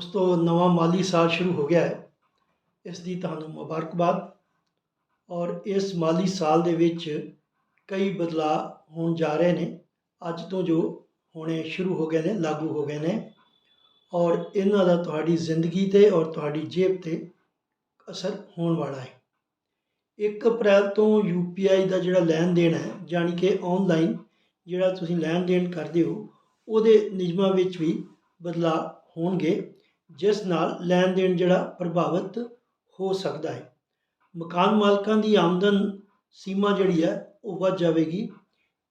ਉਸ ਤੋਂ ਨਵਾਂ ਮਾਲੀ ਸਾਲ ਸ਼ੁਰੂ ਹੋ ਗਿਆ ਹੈ। ਇਸ ਦੀ ਤੁਹਾਨੂੰ ਮੁਬਾਰਕਬਾਦ। ਔਰ ਇਸ ਮਾਲੀ ਸਾਲ ਦੇ ਵਿੱਚ ਕਈ ਬਦਲਾਅ ਹੋਣ ਜਾ ਰਹੇ ਨੇ। ਅੱਜ ਤੋਂ ਜੋ ਹੋਣੇ ਸ਼ੁਰੂ ਹੋ ਗਏ ਨੇ, ਲਾਗੂ ਹੋ ਗਏ ਨੇ। ਔਰ ਇਹਨਾਂ ਦਾ ਤੁਹਾਡੀ ਜ਼ਿੰਦਗੀ ਤੇ ਔਰ ਤੁਹਾਡੀ ਜੇਬ ਤੇ ਅਸਰ ਹੋਣ ਵਾਲਾ ਹੈ। 1 ਅਪ੍ਰੈਲ ਤੋਂ ਯੂਪੀਆਈ ਦਾ ਜਿਹੜਾ ਲੈਣ ਦੇਣ ਹੈ, ਜਾਣੀ ਕਿ ਆਨਲਾਈਨ ਜਿਹੜਾ ਤੁਸੀਂ ਲੈਣ ਦੇਣ ਕਰਦੇ ਹੋ, ਉਹਦੇ ਨਿਯਮਾਂ ਵਿੱਚ ਵੀ ਬਦਲਾਅ ਹੋਣਗੇ। ਜਿਸ ਨਾਲ ਲੈਣ ਦੇਣ ਜਿਹੜਾ ਪ੍ਰਭਾਵਿਤ ਹੋ ਸਕਦਾ ਹੈ। ਮਕਾਨ ਮਾਲਕਾਂ ਦੀ ਆਮਦਨ ਸੀਮਾ ਜਿਹੜੀ ਹੈ ਉਹ ਵੱਧ ਜਾਵੇਗੀ।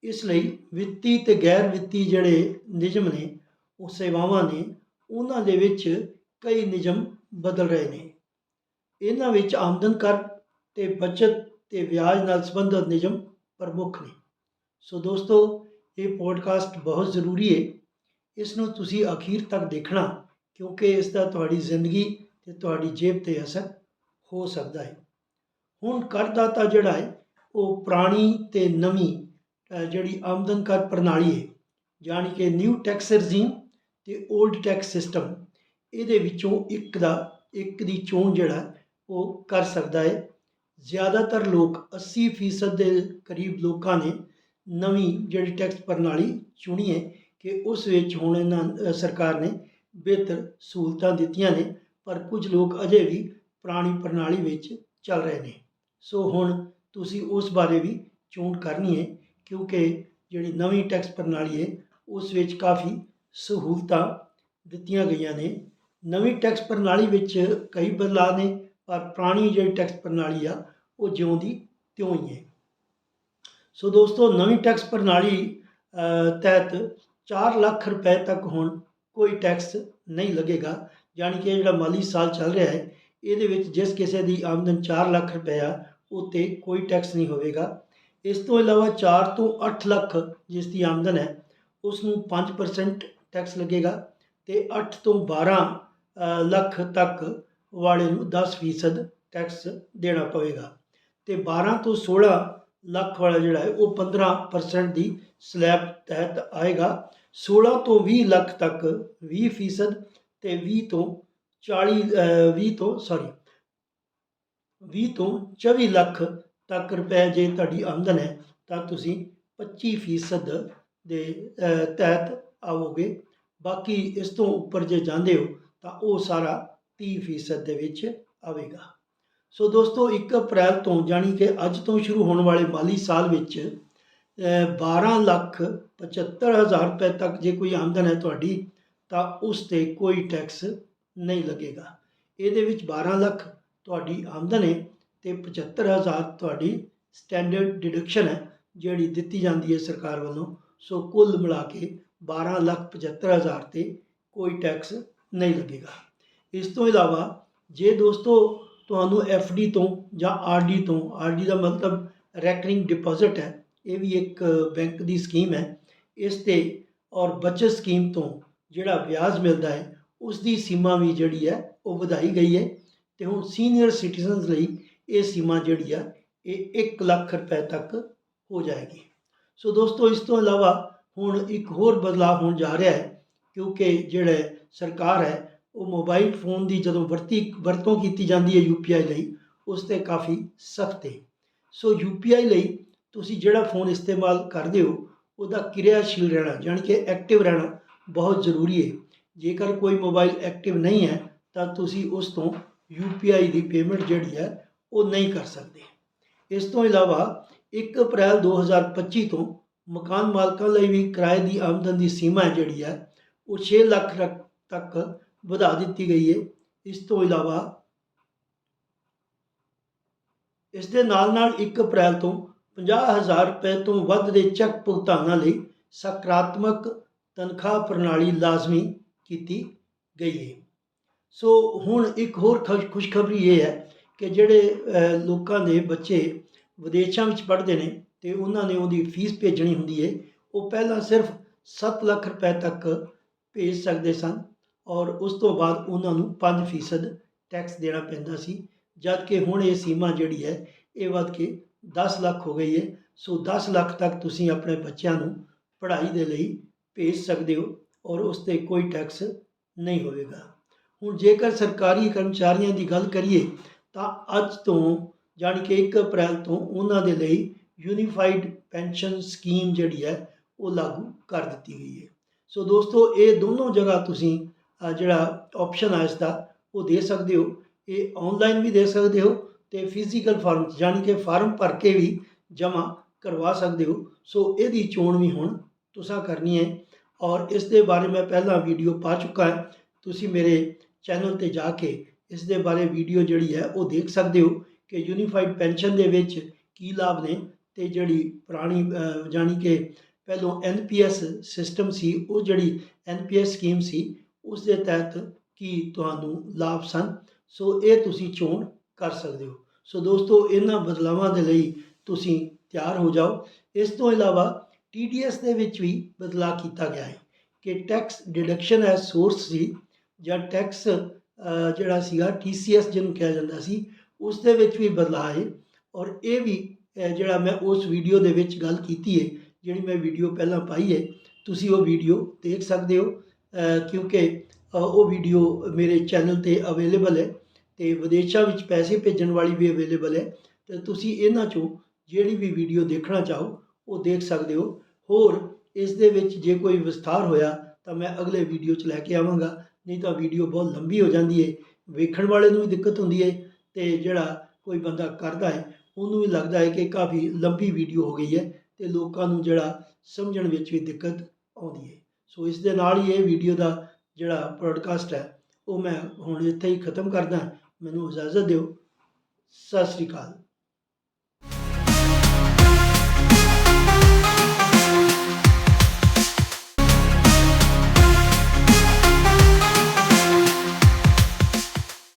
ਇਸ ਲਈ ਵਿੱਤੀ ਤੇ ਗੈਰ ਵਿੱਤੀ ਜਿਹੜੇ ਨਿਯਮ ਨੇ, ਉਹ ਸੇਵਾਵਾਂ ਨੇ, ਉਹਨਾਂ ਦੇ ਵਿੱਚ ਕਈ ਨਿਯਮ ਬਦਲ ਰਹੇ ਨੇ। ਇਹਨਾਂ ਵਿੱਚ ਆਮਦਨ ਕਰ ਤੇ ਬਚਤ ਤੇ ਵਿਆਜ ਨਾਲ ਸੰਬੰਧਿਤ ਨਿਯਮ ਪ੍ਰਮੁੱਖ ਨੇ। ਸੋ ਦੋਸਤੋ, ਇਹ ਪੋਡਕਾਸਟ ਬਹੁਤ ਜ਼ਰੂਰੀ ਹੈ। ਇਸ ਨੂੰ ਤੁਸੀਂ ਅਖੀਰ ਤੱਕ ਦੇਖਣਾ। ਕਿਉਂਕਿ ਇਸ ਦਾ ਤੁਹਾਡੀ ਜ਼ਿੰਦਗੀ ਤੇ ਤੁਹਾਡੀ ਜੇਬ ਤੇ ਅਸਰ ਹੋ ਸਕਦਾ ਹੈ। ਹੁਣ ਕਰਦਾਤਾ ਜਿਹੜਾ ਹੈ, ਉਹ ਪੁਰਾਣੀ ਤੇ ਨਵੀਂ ਜਿਹੜੀ ਆਮਦਨ ਕਰ ਪ੍ਰਣਾਲੀ ਹੈ ਜਾਣੀ ਕਿ ਨਿਊ ਟੈਕਸ ਰਜੀਮ ਤੇ 올ਡ ਟੈਕਸ ਸਿਸਟਮ ਇਹਦੇ ਵਿੱਚੋਂ ਇੱਕ ਦਾ, ਇੱਕ ਦੀ ਚੋਣ ਜਿਹੜਾ, ਉਹ ਕਰ ਸਕਦਾ ਹੈ। ਜ਼ਿਆਦਾਤਰ ਲੋਕ 80% ਦੇ ਕਰੀਬ ਲੋਕਾਂ ਨੇ ਨਵੀਂ ਜਿਹੜੀ ਟੈਕਸ ਪ੍ਰਣਾਲੀ ਚੁਣੀ ਹੈ ਕਿ ਉਸ ਵਿੱਚ ਹੁਣ ਇਹਨਾਂ ਸਰਕਾਰ ਨੇ ਬਿਹਤਰ ਸਹੂਲਤਾਂ ਦਿੱਤੀਆਂ ਨੇ, ਪਰ ਕੁਝ ਲੋਕ ਅਜੇ ਵੀ ਪੁਰਾਣੀ ਪ੍ਰਣਾਲੀ ਵਿੱਚ ਚੱਲ ਰਹੇ ਨੇ। ਸੋ ਹੁਣ ਤੁਸੀਂ ਉਸ ਬਾਰੇ ਵੀ ਚੋਣ ਕਰਨੀ ਹੈ, ਕਿਉਂਕਿ ਜਿਹੜੀ ਨਵੀਂ ਟੈਕਸ ਪ੍ਰਣਾਲੀ ਹੈ, ਉਸ ਵਿੱਚ ਕਾਫੀ ਸਹੂਲਤਾਂ ਦਿੱਤੀਆਂ ਗਈਆਂ ਨੇ। ਨਵੀਂ ਟੈਕਸ ਪ੍ਰਣਾਲੀ ਵਿੱਚ ਕਈ ਬਦਲਾਅ ਨੇ, ਪਰ ਪੁਰਾਣੀ ਜਿਹੜੀ ਟੈਕਸ ਪ੍ਰਣਾਲੀ ਆ, ਉਹ ਜਿਉਂ ਦੀ ਤਿਉਂ ਹੀ ਹੈ। ਸੋ ਦੋਸਤੋ, ਨਵੀਂ ਟੈਕਸ ਪ੍ਰਣਾਲੀ ਤਹਿਤ 4 ਲੱਖ ਰੁਪਏ ਤੱਕ ਹੁਣ ਕੋਈ ਟੈਕਸ ਨਹੀਂ ਲੱਗੇਗਾ। ਯਾਨੀ ਕਿ ਇਹ ਜਿਹੜਾ ਮਾਲੀ ਸਾਲ ਚੱਲ ਰਿਹਾ ਹੈ, ਇਹਦੇ ਵਿੱਚ ਜਿਸ ਕਿਸੇ ਦੀ ਆਮਦਨ 4 ਲੱਖ ਰੁਪਏ ਆ, ਉੱਤੇ ਕੋਈ ਟੈਕਸ ਨਹੀਂ ਹੋਵੇਗਾ। ਇਸ ਤੋਂ ਇਲਾਵਾ 4 ਤੋਂ 8 ਲੱਖ ਜਿਸ ਦੀ ਆਮਦਨ ਹੈ ਉਸ ਨੂੰ 5% ਟੈਕਸ ਲੱਗੇਗਾ ਤੇ 8 ਤੋਂ 12 ਲੱਖ ਤੱਕ ਵਾਲੇ ਨੂੰ 10% ਟੈਕਸ ਦੇਣਾ ਪਵੇਗਾ। ਤੇ 12 ਤੋਂ 16 ਲੱਖ ਵਾਲਾ ਜਿਹੜਾ ਹੈ ਉਹ 15% ਦੀ ਸਲੈਬ ਤਹਿਤ ਆਏਗਾ। 16 ਤੋਂ 20 ਲੱਖ ਤੱਕ 20% ਤੇ 20 ਤੋਂ 40 ਅ, 20 ਤੋਂ ਸੌਰੀ 20 ਤੋਂ 24 ਲੱਖ ਤੱਕ ਰੁਪਏ ਜੇ ਤੁਹਾਡੀ ਆਮਦਨ ਹੈ ਤਾਂ ਤੁਸੀਂ 25% ਦੇ ਤਹਿਤ ਆਵੋਗੇ। ਬਾਕੀ ਇਸ ਤੋਂ ਉੱਪਰ ਜੇ ਜਾਂਦੇ ਹੋ ਤਾਂ ਉਹ ਸਾਰਾ 30% ਦੇ ਵਿੱਚ ਆਵੇਗਾ। ਸੋ ਦੋਸਤੋ 1 ਅਪ੍ਰੈਲ ਤੋਂ ਜਾਣੀ ਕਿ ਅੱਜ ਤੋਂ ਸ਼ੁਰੂ ਹੋਣ ਵਾਲੇ ਮਾਲੀ ਸਾਲ ਵਿੱਚ ਅ, 12 ਲੱਖ 75 ਹਜ਼ਾਰ ਰੁਪਏ ਤੱਕ ਜੇ ਕੋਈ ਆਮਦਨ ਹੈ ਤੁਹਾਡੀ ਤਾਂ ਉਸ ਤੇ ਕੋਈ ਟੈਕਸ ਨਹੀਂ ਲੱਗੇਗਾ। ਇਹਦੇ ਵਿੱਚ 12 ਲੱਖ ਤੁਹਾਡੀ ਆਮਦਨ ਹੈ ਤੇ 75 ਹਜ਼ਾਰ ਤੁਹਾਡੀ ਸਟੈਂਡਰਡ ਡਿਡਕਸ਼ਨ ਹੈ ਜਿਹੜੀ ਦਿੱਤੀ ਜਾਂਦੀ ਹੈ ਸਰਕਾਰ ਵੱਲੋਂ। ਸੋ ਕੁੱਲ ਮਿਲਾ ਕੇ 12 ਲੱਖ 75 ਹਜ਼ਾਰ ਤੇ ਕੋਈ ਟੈਕਸ ਨਹੀਂ ਲੱਗੇਗਾ। ਇਸ ਤੋਂ ਇਲਾਵਾ ਜੇ ਦੋਸਤੋ ਤੁਹਾਨੂੰ ਡੀ ਤੋਂ ਜਾਂ ਡੀ ਤੋਂ ਡੀ ਦਾ ਮਤਲਬ ਰੈਕਰਿੰਗ ਡਿਪੋਜ਼ਿਟ ਹੈ, ਇਹ ਵੀ ਇੱਕ ਬੈਂਕ ਦੀ ਸਕੀਮ ਹੈ। ਇਸ ਤੇ ਔਰ ਬਚਤ ਸਕੀਮ ਤੋਂ ਜਿਹੜਾ ਵਿਆਜ ਮਿਲਦਾ ਹੈ ਉਸ ਦੀ ਸੀਮਾ ਵੀ ਜਿਹੜੀ ਹੈ, ਉਹ ਵਧਾਈ ਗਈ ਹੈ। ਤੇ ਹੁਣ ਸੀਨੀਅਰ ਸਿਟੀਜ਼ਨਸ ਲਈ ਇਹ ਸੀਮਾ ਜਿਹੜੀ ਆ, ਇਹ 1 ਲੱਖ ਰੁਪਏ ਤੱਕ ਹੋ ਜਾਏਗੀ। ਸੋ ਦੋਸਤੋ, ਇਸ ਤੋਂ ਇਲਾਵਾ ਹੁਣ ਇੱਕ ਹੋਰ ਬਦਲਾਅ ਹੋਣ ਜਾ ਰਿਹਾ ਹੈ, ਕਿਉਂਕਿ ਜਿਹੜੇ ਸਰਕਾਰ ਹੈ ਉਹ ਮੋਬਾਈਲ ਫੋਨ ਦੀ ਜਦੋਂ ਵਰਤੀ, ਵਰਤੋਂ ਕੀਤੀ ਜਾਂਦੀ ਹੈ ਯੂਪੀਆਈ ਲਈ, ਉਸ ਤੇ ਕਾਫੀ ਸਖਤ ਹੈ। ਸੋ ਯੂਪੀਆਈ ਲਈ ਤੁਸੀਂ ਜਿਹੜਾ ਫੋਨ ਇਸਤੇਮਾਲ ਕਰਦੇ ਹੋ, ਉਹਦਾ ਕਿਰਿਆਸ਼ੀਲ ਰਹਿਣਾ, ਜਾਣੀ ਕਿ ਐਕਟਿਵ ਰਹਿਣਾ ਬਹੁਤ ਜ਼ਰੂਰੀ ਹੈ। ਜੇਕਰ ਕੋਈ ਮੋਬਾਈਲ ਐਕਟਿਵ ਨਹੀਂ ਹੈ, ਤਾਂ ਤੁਸੀਂ ਉਸ ਤੋਂ ਯੂਪੀਆਈ ਦੀ ਪੇਮੈਂਟ ਜਿਹੜੀ ਹੈ, ਉਹ ਨਹੀਂ ਕਰ ਸਕਦੇ। ਇਸ ਤੋਂ ਇਲਾਵਾ 1 ਅਪ੍ਰੈਲ 2025 ਤੋਂ ਮਕਾਨ ਮਾਲਕਾਂ ਲਈ ਵੀ ਕਿਰਾਏ ਦੀ ਆਮਦਨ ਦੀ ਸੀਮਾ ਹੈ ਜਿਹੜੀ ਹੈ, ਉਹ 6 ਲੱਖ ਰਕ- ਤੱਕ ਵਧਾ ਦਿੱਤੀ ਗਈ ਹੈ। ਇਸ ਤੋਂ ਇਲਾਵਾ ਇਸ ਦੇ ਨਾਲ ਨਾਲ 1 ਅਪ੍ਰੈਲ ਤੋਂ 50000 ਰੁਪਏ ਤੋਂ ਵੱਧ ਦੇ ਚੈੱਕ ਭੁਗਤਾਨਾਂ ਲਈ ਸਕਾਰਾਤਮਕ ਤਨਖਾਹ ਪ੍ਰਣਾਲੀ ਲਾਜ਼ਮੀ ਕੀਤੀ ਗਈ ਹੈ। ਸੋ ਹੁਣ ਇੱਕ ਹੋਰ ਖੁਸ਼, ਖੁਸ਼ਖਬਰੀ ਇਹ ਹੈ ਕਿ ਜਿਹੜੇ ਲੋਕਾਂ ਦੇ ਬੱਚੇ ਵਿਦੇਸ਼ਾਂ ਵਿੱਚ ਪੜ੍ਹਦੇ ਨੇ ਤੇ ਉਹਨਾਂ ਨੇ ਉਹਦੀ ਫੀਸ ਭੇਜਣੀ ਹੁੰਦੀ ਹੈ, ਉਹ ਪਹਿਲਾਂ ਸਿਰਫ 7 ਲੱਖ ਰੁਪਏ ਤੱਕ ਭੇਜ ਸਕਦੇ ਸਨ। ਔਰ ਉਸ ਤੋਂ ਬਾਅਦ ਉਹਨਾਂ ਨੂੰ 5% ਟੈਕਸ ਦੇਣਾ ਪੈਂਦਾ ਸੀ ਜਦ ਕਿ ਹੁਣ ਇਹ ਸੀਮਾ ਜਿਹੜੀ ਹੈ, ਇਹ ਵੱਧ ਕੇ 10 ਲੱਖ ਹੋ ਗਈ ਹੈ। ਸੋ 10 ਲੱਖ ਤੱਕ ਤੁਸੀਂ ਆਪਣੇ ਬੱਚਿਆਂ ਨੂੰ ਪੜ੍ਹਾਈ ਦੇ ਲਈ ਭੇਜ ਸਕਦੇ ਹੋ ਔਰ ਉਸ ਤੇ ਕੋਈ ਟੈਕਸ ਨਹੀਂ ਹੋਵੇਗਾ। ਹੁਣ ਜੇਕਰ ਸਰਕਾਰੀ ਕਰਮਚਾਰੀਆਂ ਦੀ ਗੱਲ ਕਰੀਏ, ਤਾਂ ਅੱਜ ਤੋਂ ਜਾਣੀ ਕਿ 1 ਅਪ੍ਰੈਲ ਤੋਂ ਉਹਨਾਂ ਦੇ ਲਈ ਯੂਨੀਫਾਈਡ ਪੈਨਸ਼ਨ ਸਕੀਮ ਜਿਹੜੀ ਹੈ, ਉਹ ਲਾਗੂ ਕਰ ਦਿੱਤੀ ਗਈ ਹੈ। ਸੋ ਦੋਸਤੋ, ਇਹ ਦੋਨੋਂ ਜਗ੍ਹਾ ਤੁਸੀਂ ਜਿਹੜਾ ਆਪਸ਼ਨ ਆ ਇਸ ਦਾ ਉਹ ਦੇ ਸਕਦੇ ਹੋ। ਇਹ ਆਨਲਾਈਨ ਵੀ ਦੇ ਸਕਦੇ ਹੋ ਤੇ ਫਿਜ਼ੀਕਲ ਫਾਰਮ ਜਾਣੀ ਕਿ ਫਾਰਮ ਭਰ ਕੇ ਵੀ ਜਮ੍ਹਾਂ ਕਰਵਾ ਸਕਦੇ ਹੋ। ਸੋ ਇਹਦੀ ਚੋਣ ਵੀ ਹੁਣ ਤੁਸੀਂ ਕਰਨੀ ਹੈ। ਔਰ ਇਸ ਦੇ ਬਾਰੇ ਮੈਂ ਪਹਿਲਾਂ ਵੀਡੀਓ ਪਾ ਚੁੱਕਾ ਹਾਂ। ਤੁਸੀਂ ਮੇਰੇ ਚੈਨਲ ਤੇ ਜਾ ਕੇ ਇਸ ਦੇ ਬਾਰੇ ਵੀਡੀਓ ਜਿਹੜੀ ਹੈ ਉਹ ਦੇਖ ਸਕਦੇ ਹੋ ਕਿ ਯੂਨੀਫਾਈਡ ਪੈਨਸ਼ਨ ਦੇ ਵਿੱਚ ਕੀ ਲਾਭ ਨੇ ਤੇ ਜਿਹੜੀ ਪੁਰਾਣੀ ਅ, ਜਾਣੀ ਕਿ ਪਹਿਲੋਂ ਐਨਪੀਐਸ ਸਿਸਟਮ ਸੀ ਉਹ ਜਿਹੜੀ ਐਨਪੀਐਸ ਸਕੀਮ ਸੀ ਉਸ ਦੇ ਤਹਿਤ ਕੀ ਤੁਹਾਨੂੰ ਲਾਭ ਸਨ? ਸੋ ਇਹ ਤੁਸੀਂ ਚੋਣ ਕਰ ਸਕਦੇ ਹੋ। ਸੋ ਦੋਸਤੋ, ਇਹਨਾਂ ਬਦਲਾਵਾਂ ਦੇ ਲਈ ਤੁਸੀਂ ਤਿਆਰ ਹੋ ਜਾਓ। ਇਸ ਤੋਂ ਇਲਾਵਾ ਟੀਡੀਐਸ ਦੇ ਵਿੱਚ ਵੀ ਬਦਲਾਅ ਕੀਤਾ ਗਿਆ ਹੈ ਕਿ ਟੈਕਸ ਡਿਡਕਸ਼ਨ ਐਸ ਸੋਰਸ ਸੀ ਜਾਂ ਟੈਕਸ ਜਿਹੜਾ ਸੀਗਾ ਟੀਸੀਐਸ ਜਿਹਨੂੰ ਕਿਹਾ ਜਾਂਦਾ ਸੀ ਉਸ ਦੇ ਵਿੱਚ ਵੀ ਬਦਲਾਅ ਹੈ ਔਰ ਇਹ ਵੀ ਜਿਹੜਾ ਮੈਂ ਉਸ ਵੀਡੀਓ ਦੇ ਵਿੱਚ ਗੱਲ ਕੀਤੀ ਹੈ, ਜਿਹੜੀ ਮੈਂ ਵੀਡੀਓ ਪਹਿਲਾਂ ਪਾਈ ਹੈ, ਤੁਸੀਂ ਉਹ ਵੀਡੀਓ ਦੇਖ ਸਕਦੇ ਹੋ। ਕਿਉਂਕਿ ਉਹ ਵੀਡੀਓ ਮੇਰੇ ਚੈਨਲ ਤੇ ਅਵੇਲੇਬਲ ਹੈ ਤੇ ਵਿਦੇਸ਼ਾਂ ਵਿੱਚ ਪੈਸੇ ਭੇਜਣ ਵਾਲੀ ਵੀ ਅਵੇਲੇਬਲ ਹੈ ਤੇ ਤੁਸੀਂ ਇਹਨਾਂ ਚੋਂ ਜਿਹੜੀ ਵੀ ਵੀਡੀਓ ਦੇਖਣਾ ਚਾਹੋ, ਉਹ ਦੇਖ ਸਕਦੇ ਹੋ। ਹੋਰ, ਇਸ ਦੇ ਵਿੱਚ ਜੇ ਕੋਈ ਵਿਸਥਾਰ ਹੋਇਆ ਤਾਂ ਮੈਂ ਅਗਲੇ ਵੀਡੀਓ 'ਚ ਲੈ ਕੇ ਆਵਾਂਗਾ, ਨਹੀਂ ਤਾਂ ਵੀਡੀਓ ਬਹੁਤ ਲੰਬੀ ਹੋ ਜਾਂਦੀ ਹੈ, ਵੇਖਣ ਵਾਲੇ ਨੂੰ ਵੀ ਦਿੱਕਤ ਹੁੰਦੀ ਹੈ ਤੇ ਜਿਹੜਾ ਕੋਈ ਬੰਦਾ ਕਰਦਾ ਹੈ, ਉਹਨੂੰ ਵੀ ਲੱਗਦਾ ਹੈ ਕਿ ਕਾਫੀ ਲੰਬੀ ਵੀਡੀਓ ਹੋ ਗਈ ਹੈ ਤੇ ਲੋਕਾਂ ਨੂੰ ਜਿਹੜਾ ਸਮਝਣ ਵਿੱਚ ਵੀ ਦਿੱਕਤ ਆਉਂਦੀ ਹੈ। ਸੋ ਇਸ ਦੇ ਨਾਲ ਹੀ ਇਹ ਵੀਡੀਓ ਦਾ ਜਿਹੜਾ ਪ੍ਰੋਡਕਾਸਟ ਹੈ, ਉਹ ਮੈਂ ਹੁਣ ਇੱਥੇ ਹੀ ਖਤਮ ਕਰਦਾ। ਮੈਨੂੰ ਇਜਾਜ਼ਤ ਦਿਓ। ਸਤਿ ਸ੍ਰੀ ਅਕਾਲ।